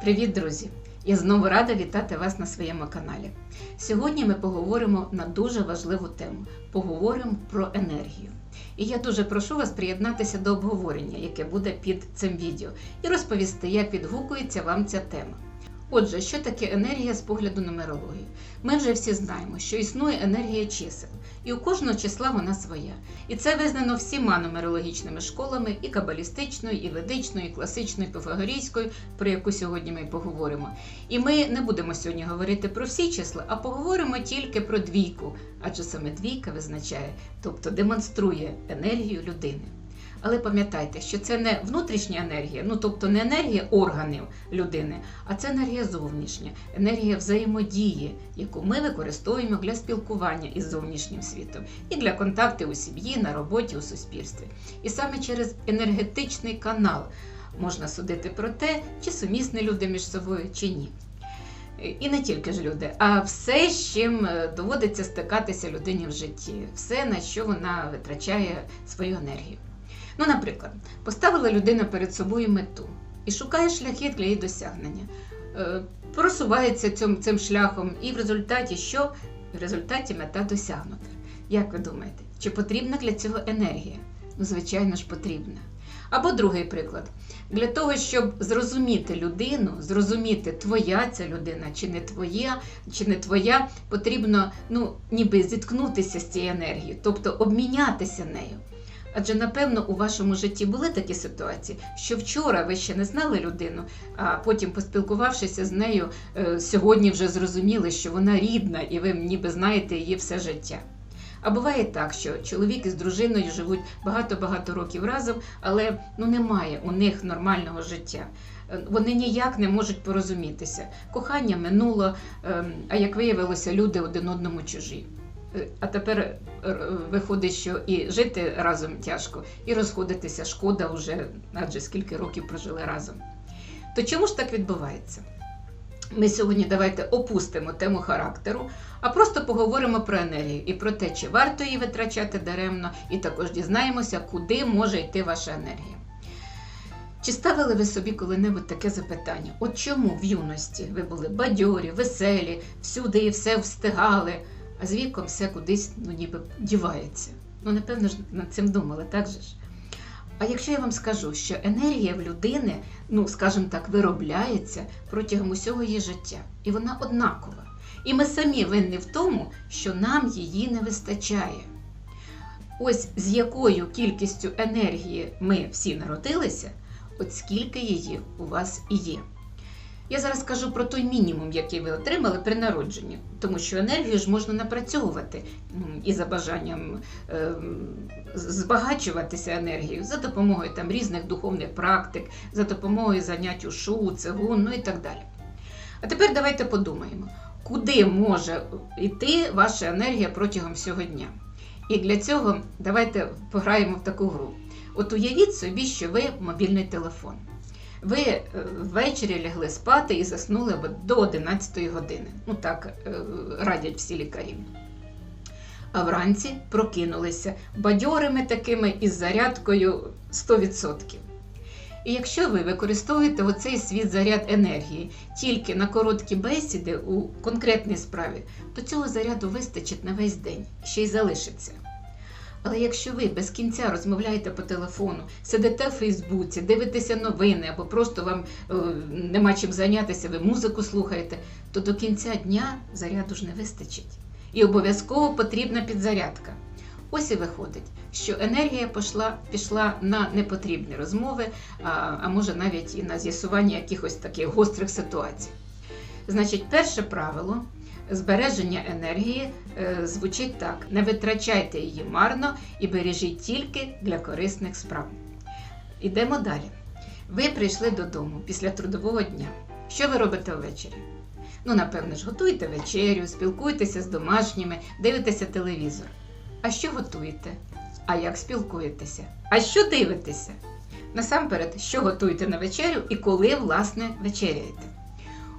Привіт, друзі! Я знову рада вітати вас на своєму каналі. Сьогодні ми поговоримо на дуже важливу тему. Поговоримо про енергію. І я дуже прошу вас приєднатися до обговорення, яке буде під цим відео, і розповісти, як відгукується вам ця тема. Отже, що таке енергія з погляду нумерології? Ми вже всі знаємо, що існує енергія чисел, і у кожного числа вона своя. І це визнано всіма нумерологічними школами, і кабалістичною, і ведичною, і класичною, і пифагорійською, про яку сьогодні ми поговоримо. І ми не будемо сьогодні говорити про всі числа, а поговоримо тільки про двійку, адже саме двійка визначає, тобто демонструє енергію людини. Але пам'ятайте, що це не внутрішня енергія, ну тобто не енергія органів людини, а це енергія зовнішня, енергія взаємодії, яку ми використовуємо для спілкування із зовнішнім світом і для контактів у сім'ї, на роботі, у суспільстві. І саме через енергетичний канал можна судити про те, чи сумісні люди між собою, чи ні. І не тільки ж люди, а все, з чим е, доводиться стикатися людині в житті, все, на що вона витрачає свою енергію. Ну, наприклад, поставила людина перед собою мету і шукає шляхи для її досягнення, Е, просувається цим, цим шляхом, і в результаті що? В результаті мета досягнута. Як ви думаєте, чи потрібна для цього енергія? Ну, звичайно ж, потрібна. Або другий приклад. Для того, щоб зрозуміти людину, зрозуміти, твоя ця людина чи не твоя, чи не твоя, потрібно ну, ніби зіткнутися з цією енергією, тобто обмінятися нею. Адже, напевно, у вашому житті були такі ситуації, що вчора ви ще не знали людину, а потім, поспілкувавшися з нею, е, сьогодні вже зрозуміли, що вона рідна, і ви ніби знаєте її все життя. А буває так, що чоловік із дружиною живуть багато-багато років разом, але ну немає у них нормального життя. Е, Вони ніяк не можуть порозумітися. Кохання минуло, ем, а як виявилося, люди один одному чужі. А тепер е, виходить, що і жити разом тяжко, і розходитися шкода вже, адже скільки років прожили разом. То чому ж так відбувається? Ми сьогодні давайте опустимо тему характеру, а просто поговоримо про енергію і про те, чи варто її витрачати даремно, і також дізнаємося, куди може йти ваша енергія. Чи ставили ви собі коли-небудь таке запитання? От чому в юності ви були бадьорі, веселі, всюди і все встигали, а з віком все кудись ну, ніби дівається? Ну, напевно ж над цим думали, так же ж? А якщо я вам скажу, що енергія в людини, ну скажімо так, виробляється протягом усього її життя, і вона однакова. І ми самі винні в тому, що нам її не вистачає. Ось з якою кількістю енергії ми всі народилися, от скільки її у вас і є. Я зараз кажу про той мінімум, який ви отримали при народженні, тому що енергію ж можна напрацьовувати і за бажанням ем, збагачуватися енергією за допомогою там різних духовних практик, за допомогою занять у шу, цигун, ну і так далі. А тепер давайте подумаємо, куди може йти ваша енергія протягом всього дня. І для цього давайте пограємо в таку гру. От уявіть собі, що ви мобільний телефон. Ви е, ввечері лягли спати і заснули до 11 години. Ну так е, радять всі лікарі. А вранці прокинулися бадьорими такими із зарядкою 100%. І якщо ви використовуєте оцей світ заряд енергії тільки на короткі бесіди у конкретній справі, то цього заряду вистачить на весь день, ще й залишиться. Але якщо ви без кінця розмовляєте по телефону, сидите в Фейсбуці, дивитеся новини або просто вам е, нема чим зайнятися, ви музику слухаєте, то до кінця дня заряду ж не вистачить. І обов'язково потрібна підзарядка. Ось і виходить, що енергія пішла, пішла на непотрібні розмови, а, а може навіть і на з'ясування якихось таких гострих ситуацій. Значить, перше правило збереження енергії е, звучить так: не витрачайте її марно і бережіть тільки для корисних справ. Ідемо далі. Ви прийшли додому після трудового дня. Що ви робите ввечері? Ну, напевно ж, готуєте вечерю, спілкуєтеся з домашніми, дивитеся телевізор. А що готуєте? А як спілкуєтеся? А що дивитеся? Насамперед, що готуєте на вечерю і коли, власне, вечеряєте?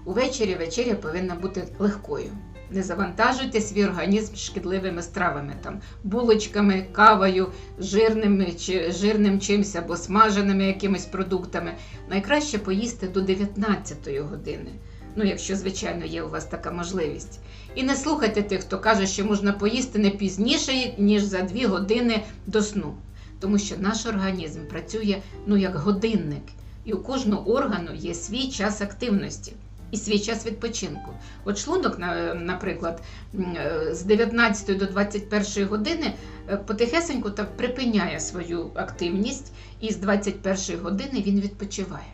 Увечері вечеря повинна бути легкою. Не завантажуйте свій організм шкідливими стравами, там, булочками, кавою, жирними, чи, жирним чимось або смаженими якимись продуктами. Найкраще поїсти до 19 години. Ну, якщо, звичайно, є у вас така можливість. І не слухайте тих, хто каже, що можна поїсти не пізніше, ніж за 2 години до сну. Тому що наш організм працює ну, як годинник, і у кожного органу є свій час активності і свій час відпочинку. От шлунок, наприклад, е, з 19 до 21 години е, потихесеньку так припиняє свою активність, і з 21 години він відпочиває.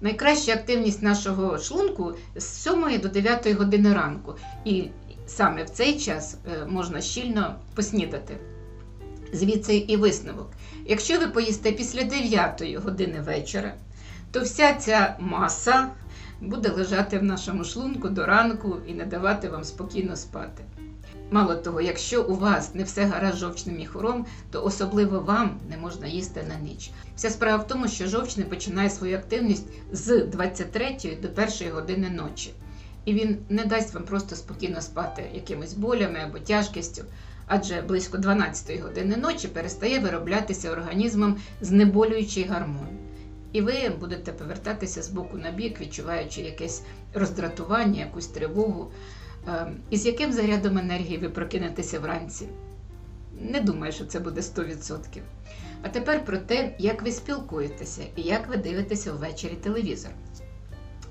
Найкраща активність нашого шлунку з 7 до 9 години ранку. І саме в цей час е, можна щільно поснідати. Звідси і висновок. Якщо ви поїсте після 9 години вечора, то вся ця маса буде лежати в нашому шлунку до ранку і не давати вам спокійно спати. Мало того, якщо у вас не все гаразд жовчним міхуром, то особливо вам не можна їсти на ніч. Вся справа в тому, що жовчний починає свою активність з 23 до 1 години ночі. І він не дасть вам просто спокійно спати якимись болями або тяжкістю, адже близько 12 години ночі перестає вироблятися організмом знеболюючий гормон. І ви будете повертатися з боку на бік, відчуваючи якесь роздратування, якусь тривогу. Із І з яким зарядом енергії ви прокинетеся вранці? Не думаю, що це буде 100%. А тепер про те, як ви спілкуєтеся і як ви дивитеся ввечері телевізор.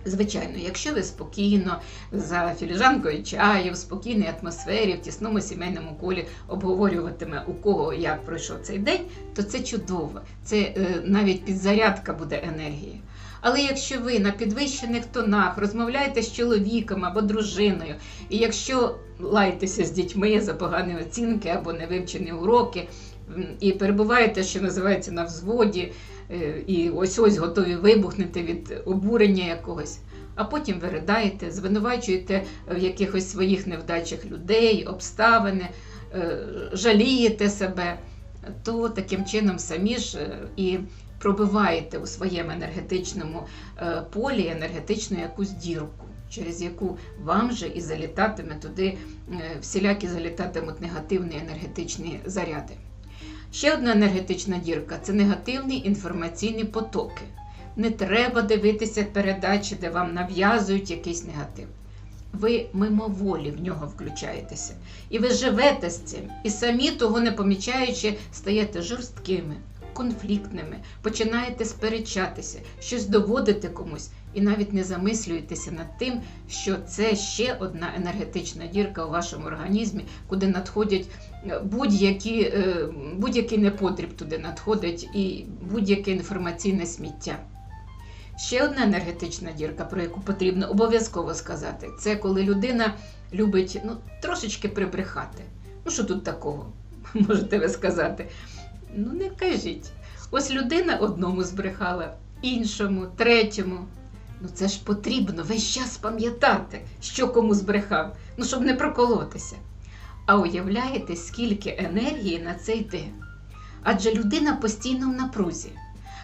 Звичайно, якщо ви спокійно за філіжанкою чаю, в спокійній атмосфері, в тісному сімейному колі обговорюватиме у кого як пройшов цей день, то це чудово. Це е, навіть підзарядка буде енергії. Але якщо ви на підвищених тонах розмовляєте з чоловіком або дружиною, і якщо лаєтеся з дітьми за погані оцінки або невивчені уроки, і перебуваєте, що називається, на взводі, е, і ось ось готові вибухнути від обурення якогось, а потім ви ридаєте, звинувачуєте в якихось своїх невдачах людей, обставини, е, жалієте себе, то таким чином самі ж е, і пробиваєте у своєму енергетичному е, полі енергетичну якусь дірку, через яку вам же і залітатиме туди, е, всілякі залітатимуть негативні енергетичні заряди. Ще одна енергетична дірка це негативні інформаційні потоки. Не треба дивитися передачі, де вам нав'язують якийсь негатив. Ви мимоволі в нього включаєтеся. І ви живете з цим, і самі того не помічаючи, стаєте жорсткими, конфліктними, починаєте сперечатися, щось доводити комусь, і навіть не замислюєтеся над тим, що це ще одна енергетична дірка у вашому організмі, куди надходять е, будь-який непотріб туди надходить і будь-яке інформаційне сміття. Ще одна енергетична дірка, про яку потрібно обов'язково сказати, це коли людина любить ну, трошечки прибрехати. Ну, що тут такого? Можете ви сказати. Ну, не кажіть. Ось людина одному збрехала, іншому, третьому. Ну це ж потрібно весь час пам'ятати, що кому збрехав, ну щоб не проколотися. А уявляєте, скільки енергії на це йде? Адже людина постійно в напрузі.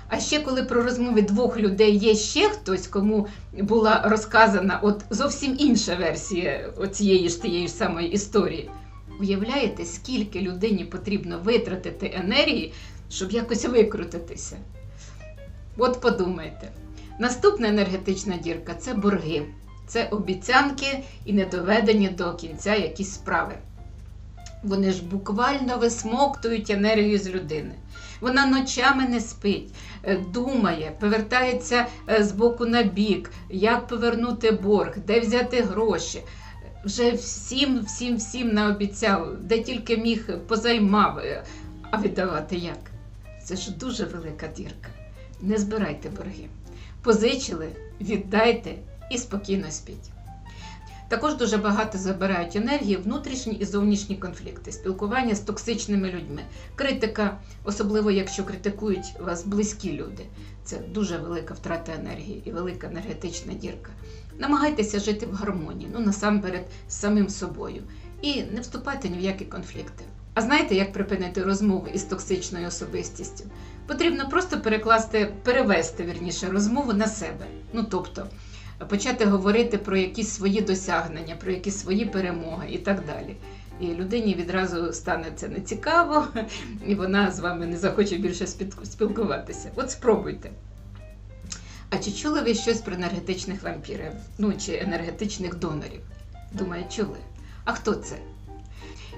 А ще коли про розмови двох людей є ще хтось, кому була розказана от зовсім інша версія цієї ж тієї ж самої історії. Уявляєте, скільки людині потрібно витратити енергії, щоб якось викрутитися? От подумайте. Наступна енергетична дірка це борги, це обіцянки і недоведені до кінця якісь справи. Вони ж буквально висмоктують енергію з людини. Вона ночами не спить, е, думає, повертається е, з боку на бік, як повернути борг, де взяти гроші. Вже всім, всім, всім наобіцяв, де тільки міг позаймав, е, а віддавати як? Це ж дуже велика дірка. Не збирайте борги. Позичили, віддайте і спокійно спіть. Також дуже багато забирають енергії внутрішні і зовнішні конфлікти, спілкування з токсичними людьми, критика, особливо якщо критикують вас близькі люди. Це дуже велика втрата енергії і велика енергетична дірка. Намагайтеся жити в гармонії, ну насамперед з самим собою, і не вступайте ні в які конфлікти. А знаєте, як припинити розмови із токсичною особистістю? Потрібно просто перекласти, перевести вірніше розмову на себе. Ну тобто, почати говорити про якісь свої досягнення, про якісь свої перемоги і так далі. І людині відразу стане це нецікаво, і вона з вами не захоче більше спілкуватися. От спробуйте. А чи чули ви щось про енергетичних вампірів? Ну чи енергетичних донорів? Думаю, чули. А хто це?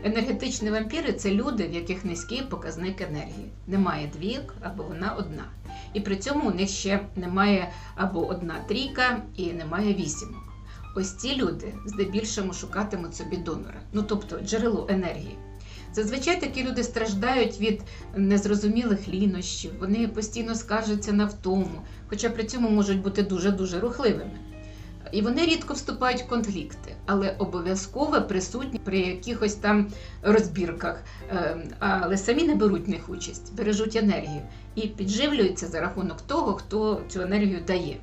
Енергетичні вампіри це люди, в яких низький показник енергії. Немає двійок або вона одна. І при цьому у них ще немає або одна трійка і немає вісімок. Ось ці люди здебільшому шукатимуть собі донора, ну тобто джерело енергії. Зазвичай такі люди страждають від незрозумілих лінощів, вони постійно скаржаться на втому, хоча при цьому можуть бути дуже-дуже рухливими. І вони рідко вступають в конфлікти, але обов'язково присутні при якихось там розбірках, Е, але самі не беруть в них участь, бережуть енергію і підживлюються за рахунок того, хто цю енергію дає.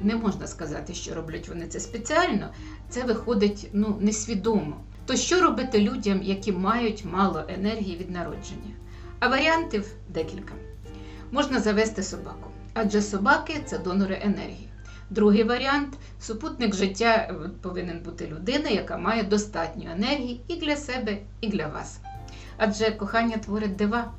Не можна сказати, що роблять вони це спеціально, це виходить ну, несвідомо. То що робити людям, які мають мало енергії від народження? А варіантів декілька. Можна завести собаку, адже собаки це донори енергії. Другий варіант супутник життя е, повинен бути людина, яка має достатньо енергії і для себе, і для вас. Адже кохання творить дива.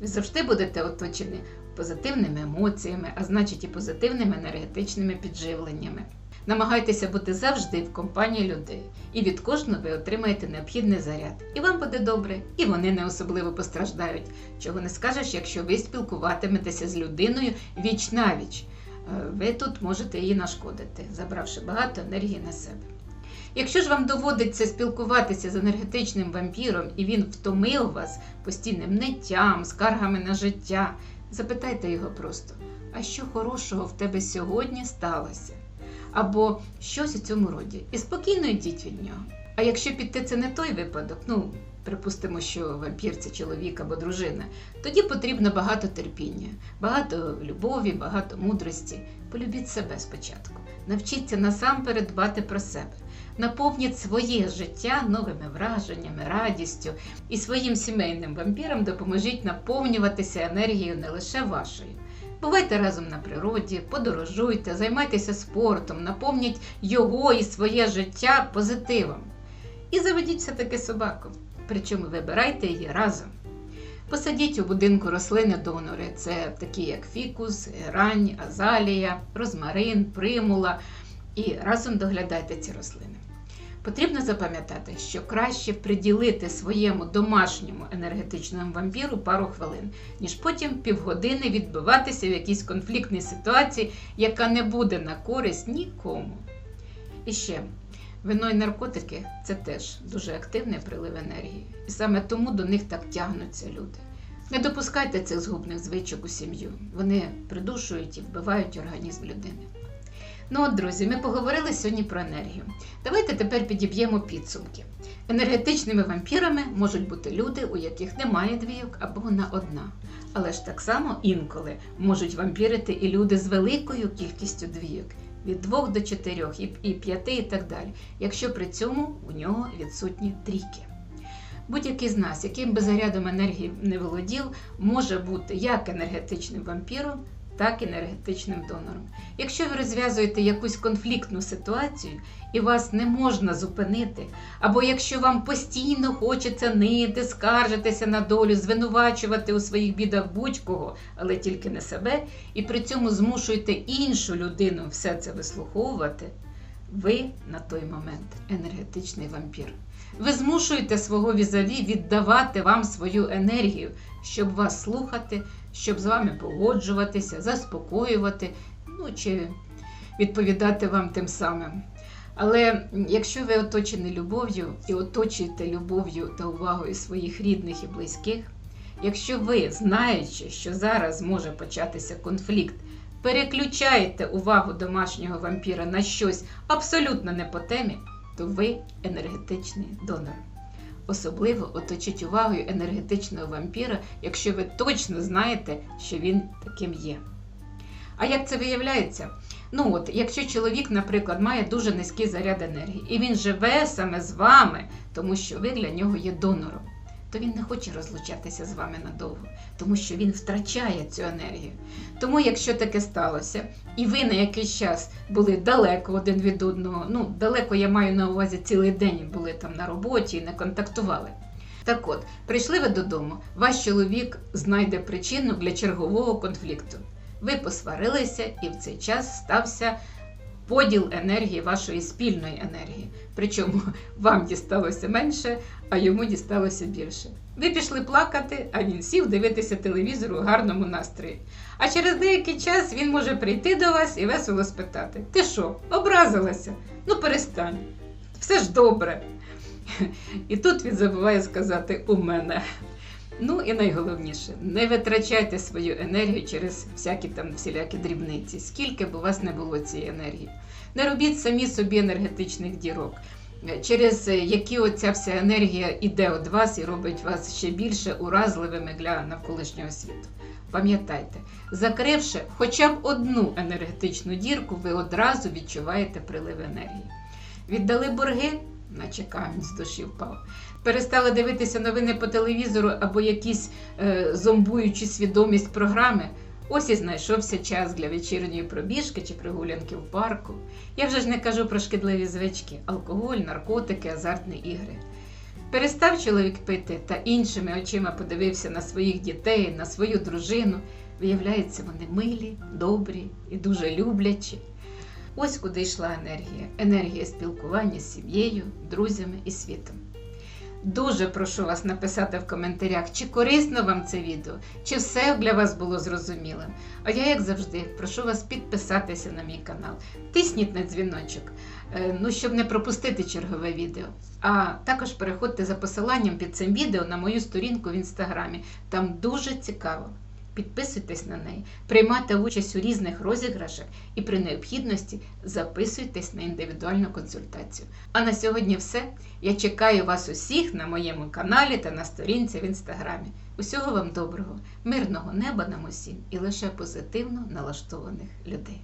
Ви завжди будете оточені позитивними емоціями, а значить і позитивними енергетичними підживленнями. Намагайтеся бути завжди в компанії людей, і від кожного ви отримаєте необхідний заряд. І вам буде добре, і вони не особливо постраждають. Чого не скажеш, якщо ви спілкуватиметеся з людиною віч навіч. Е, Ви тут можете її нашкодити, забравши багато енергії на себе. Якщо ж вам доводиться спілкуватися з енергетичним вампіром і він втомив вас постійним ниттям, скаргами на життя, запитайте його просто, а що хорошого в тебе сьогодні сталося? Або щось у цьому роді. І спокійно йдіть від нього. А якщо піти це не той випадок, ну припустимо, що вампір це чоловік або дружина, тоді потрібно багато терпіння, багато любові, багато мудрості. Полюбіть себе спочатку. Навчіться насамперед дбати про себе. Наповніть своє життя новими враженнями, радістю і своїм сімейним вампірам допоможіть наповнюватися енергією не лише вашою. Бувайте разом на природі, подорожуйте, займайтеся спортом, наповніть його і своє життя позитивом. І заведіть все-таки собаку, причому вибирайте її разом. Посадіть у будинку рослини донори, це такі як фікус, герань, азалія, розмарин, примула. І разом доглядайте ці рослини. Потрібно запам'ятати, що краще приділити своєму домашньому енергетичному вампіру пару хвилин, ніж потім півгодини відбиватися в якійсь конфліктній ситуації, яка не буде на користь нікому. І ще, вино і наркотики це теж дуже активний прилив енергії. І саме тому до них так тягнуться люди. Не допускайте цих згубних звичок у сім'ю. Вони придушують і вбивають організм людини. Ну от, друзі, ми поговорили сьогодні про енергію. Давайте тепер підіб'ємо підсумки. Енергетичними вампірами можуть бути люди, у яких немає двійок або вона одна. Але ж так само інколи можуть вампірити і люди з великою кількістю двійок. Від 2 до 4 і 5 і так далі, якщо при цьому у нього відсутні трійки. Будь-який з нас, яким би зарядом енергії не володів, може бути як енергетичним вампіром, так енергетичним донором. Якщо ви розв'язуєте якусь конфліктну ситуацію і вас не можна зупинити, або якщо вам постійно хочеться нити, скаржитися на долю, звинувачувати у своїх бідах будь-кого, але тільки не себе, і при цьому змушуєте іншу людину все це вислуховувати, ви на той момент енергетичний вампір. Ви змушуєте свого візаві віддавати вам свою енергію, щоб вас слухати, щоб з вами погоджуватися, заспокоювати, ну чи відповідати вам тим самим. Але якщо ви оточені любов'ю і оточуєте любов'ю та увагою своїх рідних і близьких, якщо ви, знаючи, що зараз може початися конфлікт, переключаєте увагу домашнього вампіра на щось абсолютно не по темі, то ви енергетичний донор. Особливо оточіть увагою енергетичного вампіра, якщо ви точно знаєте, що він таким є. А як це виявляється? Ну от, якщо чоловік, наприклад, має дуже низький заряд енергії, і він живе саме з вами, тому що ви для нього є донором, то він не хоче розлучатися з вами надовго, тому що він втрачає цю енергію. Тому, якщо таке сталося, і ви на якийсь час були далеко один від одного, ну далеко я маю на увазі цілий день були там на роботі і не контактували. Так от, прийшли ви додому, ваш чоловік знайде причину для чергового конфлікту. Ви посварилися, і в цей час стався поділ енергії вашої спільної енергії. Причому вам дісталося менше, а йому дісталося більше. Ви пішли плакати, а він сів дивитися телевізор у гарному настрої. А через деякий час він може прийти до вас і весело спитати: Ти що, образилася? Ну перестань, все ж добре. І тут він забуває сказати у мене. Ну і найголовніше, не витрачайте свою енергію через всякі там всілякі дрібниці, скільки б у вас не було цієї енергії. Не робіть самі собі енергетичних дірок, через які оця вся енергія іде від вас і робить вас ще більше уразливими для навколишнього світу. Пам'ятайте, закривши хоча б одну енергетичну дірку, ви одразу відчуваєте прилив енергії. Віддали борги, наче камінь з душі впав. Перестали дивитися новини по телевізору або якісь е, зомбуючі свідомість програми. Ось і знайшовся час для вечірньої пробіжки чи прогулянки в парку. Я вже ж не кажу про шкідливі звички, алкоголь, наркотики, азартні ігри. Перестав чоловік пити та іншими очима подивився на своїх дітей, на свою дружину. Виявляється, вони милі, добрі і дуже люблячі. Ось куди йшла енергія. Енергія спілкування з сім'єю, друзями і світом. Дуже прошу вас написати в коментарях, чи корисно вам це відео, чи все для вас було зрозумілим. А я, як завжди, прошу вас підписатися на мій канал, тисніть на дзвіночок, е, ну, щоб не пропустити чергове відео. А також переходьте за посиланням під цим відео на мою сторінку в інстаграмі. Там дуже цікаво. Підписуйтесь на неї, приймайте участь у різних розіграшах і при необхідності записуйтесь на індивідуальну консультацію. А на сьогодні все. Я чекаю вас усіх на моєму каналі та на сторінці в інстаграмі. Усього вам доброго, мирного неба нам усім і лише позитивно налаштованих людей.